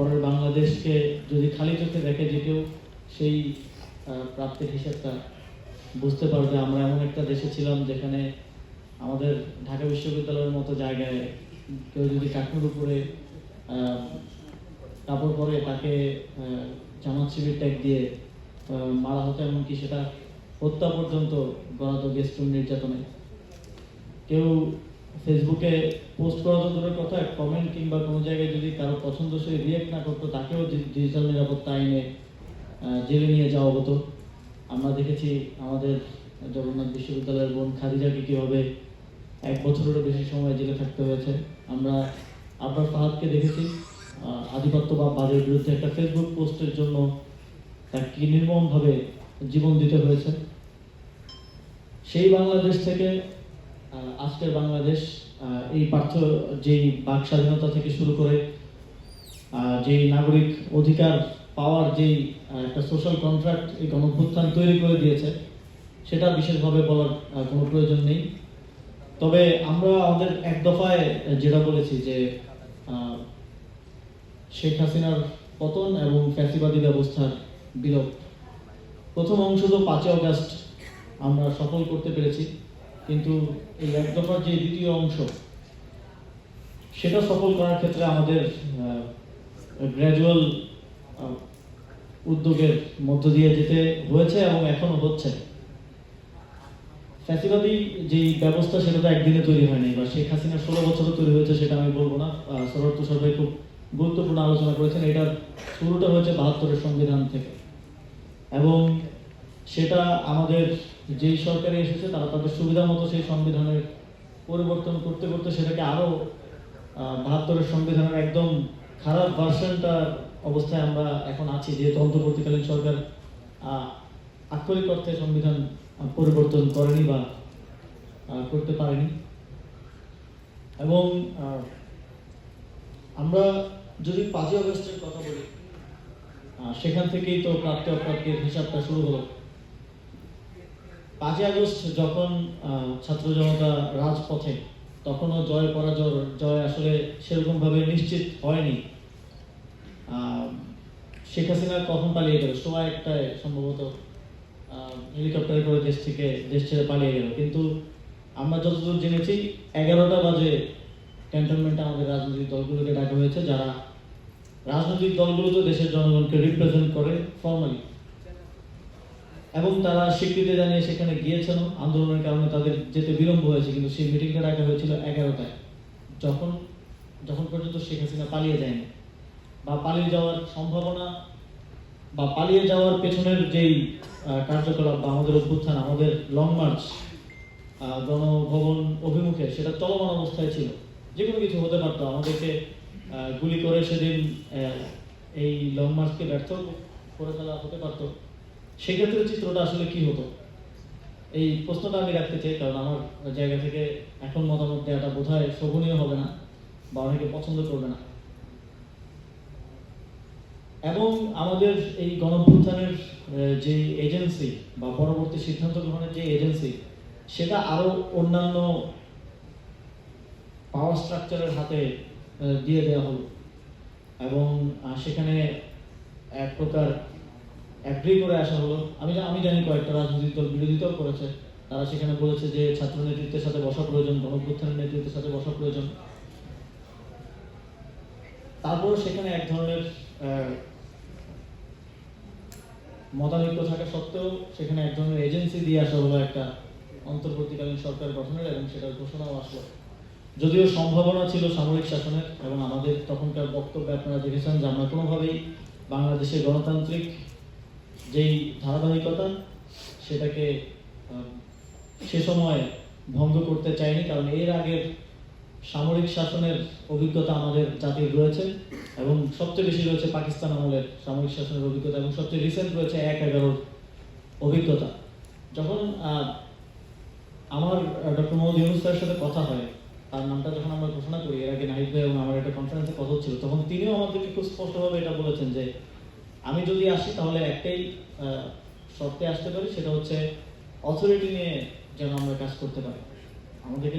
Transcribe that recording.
পরের বাংলাদেশকে যদি খালি চোখে দেখে যে কেউ সেই প্রাপ্তির হিসেবটা বুঝতে পারবে। আমরা এমন একটা দেশে ছিলাম যেখানে আমাদের ঢাকা বিশ্ববিদ্যালয়ের মতো জায়গায় কেউ যদি কাঠুর উপরে কাপড় পরে তাকে জামাত শিবির ট্যাগ দিয়ে মারা হতো এমনকি সেটা হত্যা পর্যন্ত গণত গেস্টুন নির্যাতনে। কেউ ফেসবুকে পোস্ট করা তো দূরের কথা কমেন্ট কিংবা কোনো জায়গায় যদি কারও পছন্দসই রিয়েক্ট না করতো, তাকেও ডিজিটাল নিরাপত্তা আইনে জেলে নিয়ে যাওয়া হতো। আমরা দেখেছি আমাদের জগন্নাথ বিশ্ববিদ্যালয়ের বোন খাদিজাকে কীভাবে এক বছরেরও বেশি সময় জেলে থাকতে হয়েছে। আমরা আব্বাস ফাহাদকে দেখেছি আধিপত্যবাদের বিরুদ্ধে একটা ফেসবুক পোস্টের জন্য তাকে নির্মমভাবে জীবন দিতে হয়েছে। সেই বাংলাদেশ থেকে আজকের বাংলাদেশ এই পার্থ যেই বাক স্বাধীনতা থেকে শুরু করে যেই নাগরিক অধিকার পাওয়ার যেই একটা সোশ্যাল কন্ট্রাক্ট এই গণভ্যুত্থান তৈরি করে দিয়েছে, সেটা বিশেষভাবে বলার কোনো প্রয়োজন নেই। তবে আমরা আমাদের এক দফায় যেটা বলেছি যে শেখ হাসিনার পতন এবং ফ্যাসিবাদী ব্যবস্থার বিলোপ। প্রথম অংশ তো পাঁচই অগাস্ট আমরা সফল করতে পেরেছি। কিন্তু এই এক দফার যে দ্বিতীয় অংশ, সেটা সফল করার ক্ষেত্রে আমাদের গ্র্যাজুয়াল উদ্যোগের মধ্য দিয়ে যেতে হয়েছে এবং এখনও হচ্ছে। ফ্যাসিবাদী যে ব্যবস্থা, সেটা তো একদিনে তৈরি হয়নি বা শেখ হাসিনা ষোলো বছরে তৈরি হয়েছে সেটা আমি বলব না। সরব তুষার খুব গুরুত্বপূর্ণ আলোচনা করেছেন। এটার শুরুটা হয়েছে বাহাত্তরের সংবিধান থেকে। এবং সেটা আমাদের যেই সরকারে এসেছে, তারা তাদের সুবিধা মতো সেই সংবিধানের পরিবর্তন করতে করতে সেটাকে আরও বাহাত্তরের সংবিধানের একদম খারাপ ভার্সনটার অবস্থায় আমরা এখন আছি, যেহেতু অন্তর্বর্তীকালীন সরকার আক্ষরিক অর্থে সংবিধান পরিবর্তন করেনি বা করতে পারেনি। এবং আমরা যদি পাঁচই অগস্টের কথা বলি সেখান থেকেই তো প্রাপ্তি অপ্রাপ্তির হিসাবটা শুরু হলো। পাঁচই আগস্ট যখন ছাত্র জনতা রাজপথে, তখনও জয় পরাজয়, জয় আসলে সেরকমভাবে নিশ্চিত হয়নি। শেখ হাসিনা কখন পালিয়ে গেল? সোয়া একটায় সম্ভবত হেলিকপ্টারে করে দেশ থেকে, দেশ ছেড়ে পালিয়ে গেল। কিন্তু আমরা যতদূর জেনেছি, এগারোটা বাজে ক্যান্টনমেন্টে আমাদের রাজনৈতিক দলগুলোকে ডাকা হয়েছে, যারা রাজনৈতিক দলগুলো তো দেশের জনগণকে রিপ্রেজেন্ট করে ফর্মালি এবং তারা স্বীকৃতি জানিয়ে সেখানে গিয়েছেন আন্দোলনের কারণে তাদের যেতে বিলম্ব হয়েছে, কিন্তু সেই মিটিংটা ডাকা হয়েছিল এগারোটায়। যখন যখন পর্যন্ত শেখ হাসিনা পালিয়ে যায়নি বা পালিয়ে যাওয়ার সম্ভাবনা বা পালিয়ে যাওয়ার পেছনের যেই কার্যকলাপ বা আমাদের অভ্যুত্থান, আমাদের লং মার্চ গণভবন অভিমুখে সেটা চলমান অবস্থায় ছিল। যে কোনো কিছু হতে পারতো। আমাদেরকে গুলি করে সেদিন এই লং মার্চকে ব্যর্থ করে ফেলা হতে পারতো। সেক্ষেত্রে চিত্রটা আসলে কি হতো? এই প্রশ্নটা আমি রাখতে চাই, কারণ আমার জায়গা থেকে এখন মতামত দেওয়াটা বোধ হয় শোভনীয় হবে না বা অনেকে পছন্দ করবে না। এবং আমাদের এই গণভ্যুত্থানের যে এজেন্সি বা পরবর্তী সিদ্ধান্ত গ্রহণের যে এজেন্সি, সেটা আরও অন্যান্য পাওয়ার স্ট্রাকচারের হাতে দিয়ে দেওয়া হলো। এবং সেখানে এক প্রকার অ্যাগ্রি করে আসা হলো। আমি আমি জানি কয়েকটা রাজনৈতিক দল বিরোধিতাও করেছে। তারা সেখানে বলেছে যে ছাত্র নেতৃত্বের সাথে বসা প্রয়োজন গণভ্যুত্থানের নেতৃত্বের সাথে বসা প্রয়োজন। তারপর সেখানে এক ধরনের মতানৈক্য থাকা সত্ত্বেও সেখানে এক ধরনের এজেন্সি দিয়ে আসা হলো একটা অন্তর্বর্তীকালীন সরকার গঠনের এবং সেটার ঘোষণাও আসলো। যদিও সম্ভাবনা ছিল সামরিক শাসনের এবং আমাদের তখনকার বক্তব্যে আপনারা দেখেছেন যে আমরা কোনোভাবেই বাংলাদেশের গণতান্ত্রিক যেই ধারাবাহিকতা সেটাকে সে সময় ভঙ্গ করতে চাইনি কারণ এর আগের সামরিক শাসনের অভিজ্ঞতা আমাদের জাতির রয়েছে এবং সবচেয়ে বেশি রয়েছে পাকিস্তান আমলের সামরিক শাসনের অভিজ্ঞতা এবং সবচেয়ে রিসেন্ট রয়েছে এক এগারোর অভিজ্ঞতা। যখন আমার ডক্টর মোহাম্মদ ইউনুস স্যারের সাথে কথা হয়, তার নামটা যখন আমরা ঘোষণা করি, এর আগে নাহিদ ভাই এবং আমার একটা কনফারেন্সে কথা হচ্ছিল, তখন তিনিও আমাদেরকে খুব স্পষ্টভাবে এটা বলেছেন যে আমি যদি আসি, তাহলে একটাই শর্তে আসতে পারি, সেটা হচ্ছে অথরিটি নিয়ে যেন আমরা কাজ করতে পারি। আমাদেরকে